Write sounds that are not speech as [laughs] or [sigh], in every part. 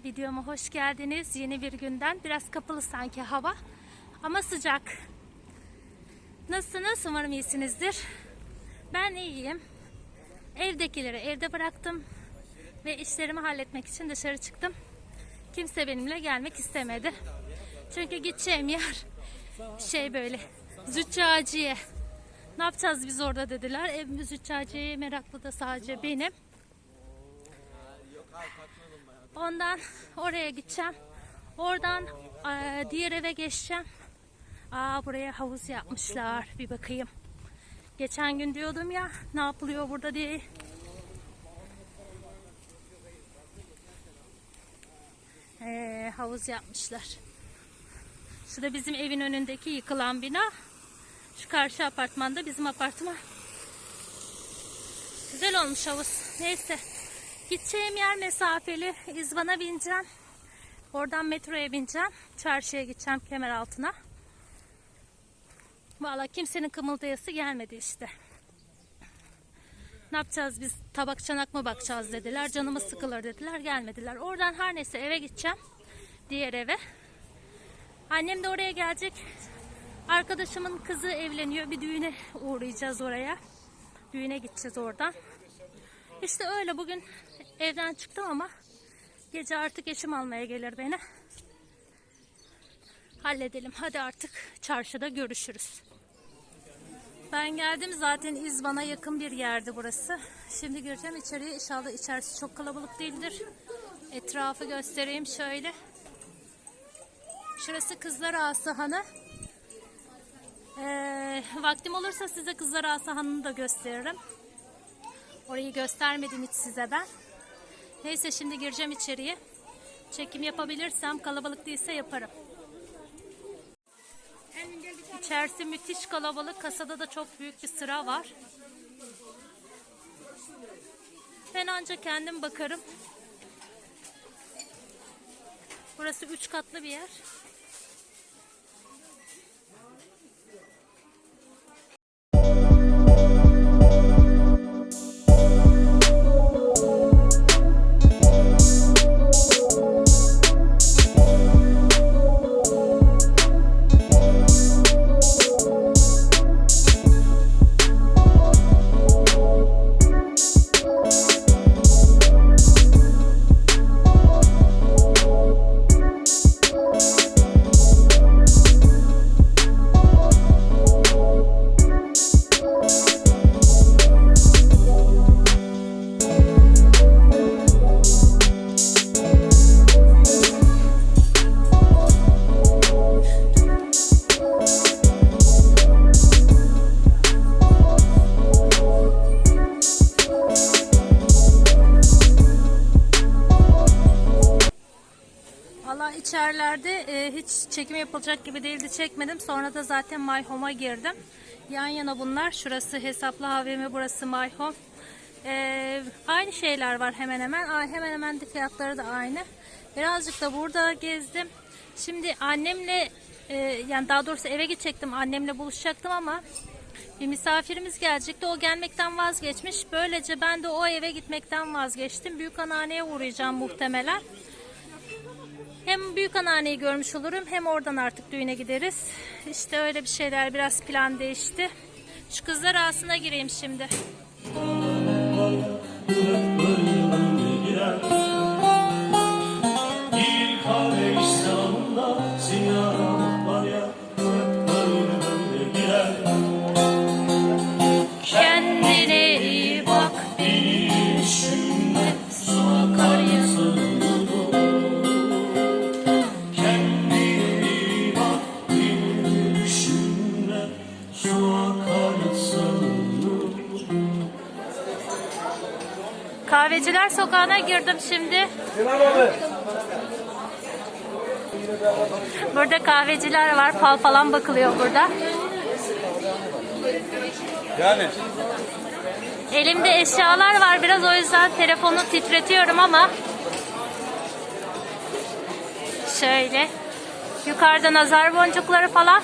videoma hoş geldiniz. Yeni bir günden biraz kapalı sanki hava ama sıcak. Nasılsınız? Umarım iyisinizdir. Ben iyiyim. Evdekileri evde bıraktım ve işlerimi halletmek için dışarı çıktım. Kimse benimle gelmek istemedi. Çünkü gideceğim yer şey böyle Züccaciye. Ne yapacağız biz orada dediler. Ev Züccaciye'ye meraklı da sadece benim. Ondan oraya gideceğim. Oradan eee, diğer eve geçeceğim. Aa buraya havuz yapmışlar. Bir bakayım. Geçen gün diyordum ya ne yapılıyor burada diye. Ee, havuz yapmışlar. Şu da bizim evin önündeki yıkılan bina. Şu karşı apartmanda bizim apartman. Güzel olmuş havuz. Neyse. Gideceğim yer mesafeli. İzvan'a bineceğim. Oradan metroya bineceğim. Çarşıya gideceğim kemer altına. Valla kimsenin kımıldayası gelmedi işte. Ne yapacağız biz tabak çanak mı bakacağız dediler. Canımız sıkılır dediler. Gelmediler. Oradan her neyse eve gideceğim. Diğer eve. Annem de oraya gelecek. Arkadaşımın kızı evleniyor. Bir düğüne uğrayacağız oraya. Düğüne gideceğiz oradan. İşte öyle bugün evden çıktım ama gece artık eşim almaya gelir beni. Halledelim. Hadi artık çarşıda görüşürüz. Ben geldim zaten İzban'a yakın bir yerdi burası. Şimdi gireceğim içeriye. İnşallah içerisi çok kalabalık değildir. Etrafı göstereyim şöyle. Şurası Kızlar Ağa Sahanı. Ee, vaktim olursa size Kızlar Ağa Sahanı'nı da gösteririm. Orayı göstermedim hiç size ben. Neyse şimdi gireceğim içeriye. Çekim yapabilirsem kalabalık değilse yaparım. İçerisi müthiş kalabalık. Kasada da çok büyük bir sıra var. Ben ancak kendim bakarım. Burası üç katlı bir yer. Valla içerilerde e, hiç çekim yapılacak gibi değildi çekmedim. Sonra da zaten My Home'a girdim. Yan yana bunlar. Şurası hesaplı AVM, burası My Home. E, aynı şeyler var hemen hemen. Hemen hemen de fiyatları da aynı. Birazcık da burada gezdim. Şimdi annemle e, yani daha doğrusu eve gidecektim. Annemle buluşacaktım ama bir misafirimiz gelecekti. O gelmekten vazgeçmiş. Böylece ben de o eve gitmekten vazgeçtim. Büyük anneanneye uğrayacağım muhtemelen. Hem büyük anneanneyi görmüş olurum hem oradan artık düğüne gideriz. İşte öyle bir şeyler biraz plan değişti. Şu kızlar arasına gireyim şimdi. Kahveciler sokağına girdim şimdi. Burada kahveciler var. Fal falan bakılıyor burada. Yani Elimde eşyalar var biraz o yüzden telefonu titretiyorum ama şöyle yukarıda nazar boncukları falan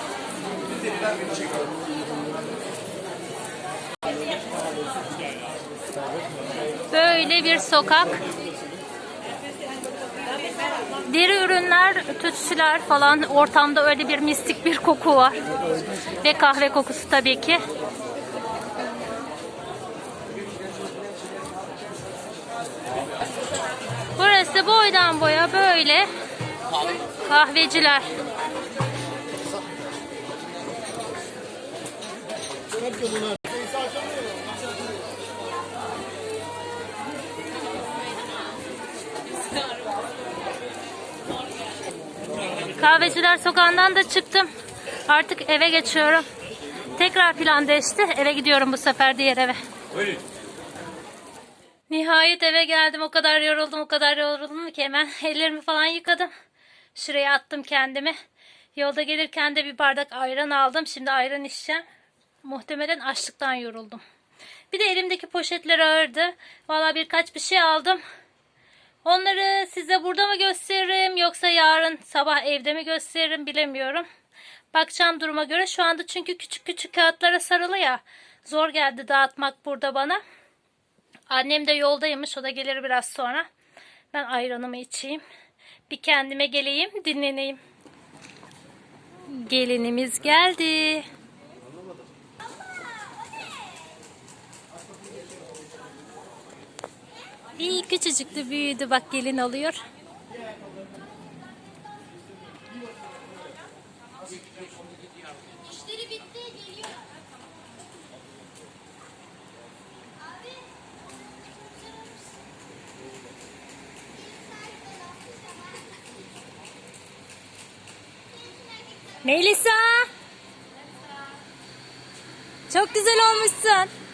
böyle bir sokak Deri ürünler, tütsüler falan ortamda öyle bir mistik bir koku var. Ve kahve kokusu tabii ki. Burası boydan boya böyle kahveciler. Kahveciler sokağından da çıktım. Artık eve geçiyorum. Tekrar plan değişti. Eve gidiyorum bu sefer diğer eve. Nihayet eve geldim. O kadar yoruldum, o kadar yoruldum ki hemen ellerimi falan yıkadım. Şuraya attım kendimi. Yolda gelirken de bir bardak ayran aldım. Şimdi ayran içeceğim. Muhtemelen açlıktan yoruldum. Bir de elimdeki poşetler ağırdı. Valla birkaç bir şey aldım. Onları size burada mı gösteririm yoksa yarın sabah evde mi gösteririm bilemiyorum. Bakacağım duruma göre. Şu anda çünkü küçük küçük kağıtlara sarılı ya. Zor geldi dağıtmak burada bana. Annem de yoldaymış. O da gelir biraz sonra. Ben ayranımı içeyim. Bir kendime geleyim, dinleneyim. Gelinimiz geldi. İyi küçücüktü büyüdü bak gelin alıyor. İşleri bitti geliyor. Melisa. Çok güzel olmuşsun.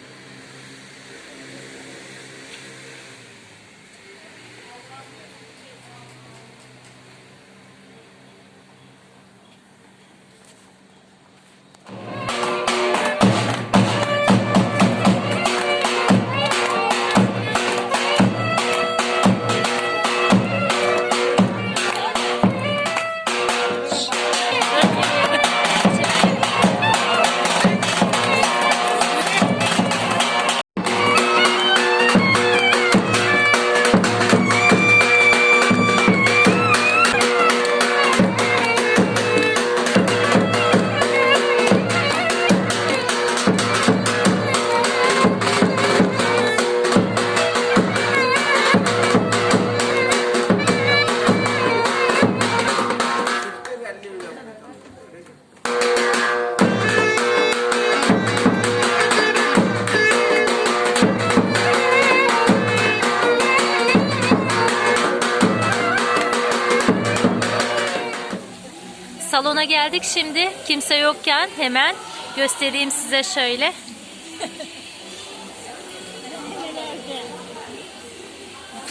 Geldik şimdi. Kimse yokken hemen göstereyim size şöyle.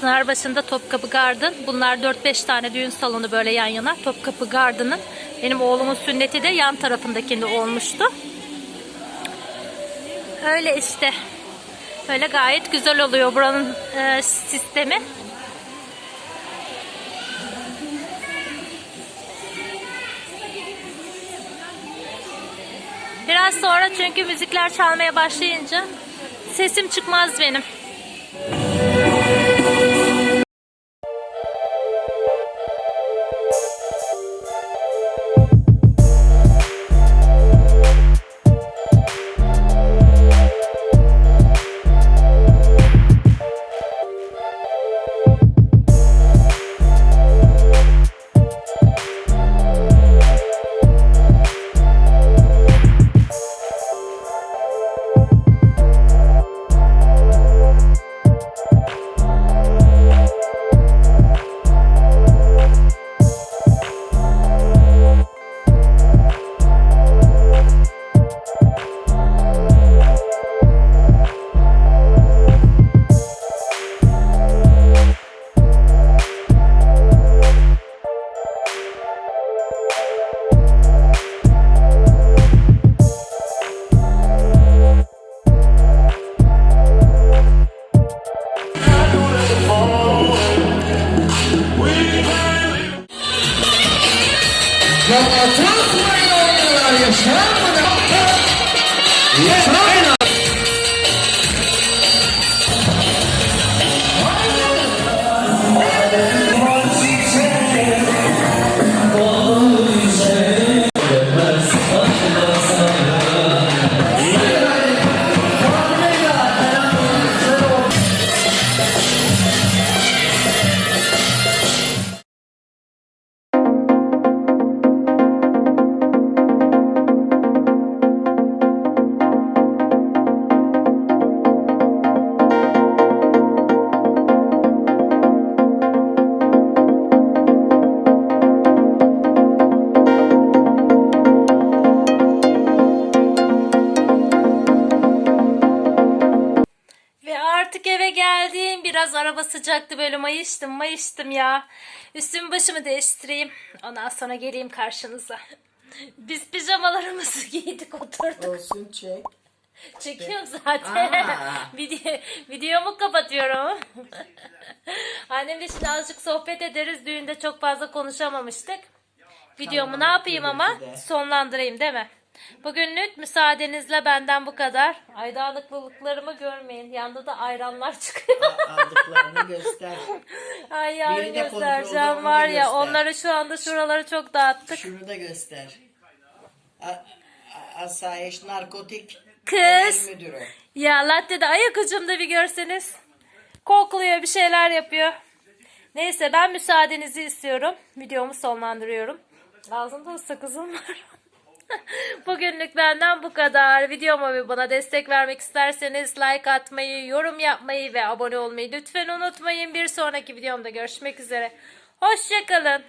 Pınarbaşı'nda Topkapı Garden. Bunlar 4-5 tane düğün salonu böyle yan yana. Topkapı Garden'ın. Benim oğlumun sünneti de yan tarafındakinde olmuştu. Öyle işte. Böyle gayet güzel oluyor buranın e, sistemi. Biraz sonra çünkü müzikler çalmaya başlayınca sesim çıkmaz benim. Artık eve geldim. Biraz araba sıcaktı böyle mayıştım mayıştım ya. Üstümü başımı değiştireyim. Ondan sonra geleyim karşınıza. [laughs] Biz pijamalarımızı [laughs] giydik oturduk. Olsun çek. Çekiyorum zaten. [laughs] Video, videomu kapatıyorum. Annemle şimdi azıcık sohbet ederiz. Düğünde çok fazla konuşamamıştık. Videomu ne yapayım ama sonlandırayım değil mi? Bugünlük müsaadenizle benden bu kadar. Ay dağınıklıklarımı görmeyin. Yanda da ayranlar [laughs] çıkıyor. Aldıklarını göster. [laughs] Ay yarın Biri de kontrolde, göstereceğim onu var da ya. göster. Onları şu anda şuraları çok dağıttık. Şunu da göster. A, a- asayiş narkotik Kız. genel müdürü. Ya latte de ayak ucumda bir görseniz. Kokluyor bir şeyler yapıyor. Neyse ben müsaadenizi istiyorum. Videomu sonlandırıyorum. Ağzımda sakızım var. [laughs] [laughs] Bugünlük benden bu kadar. Videoma ve bana destek vermek isterseniz like atmayı, yorum yapmayı ve abone olmayı lütfen unutmayın. Bir sonraki videomda görüşmek üzere. Hoşçakalın.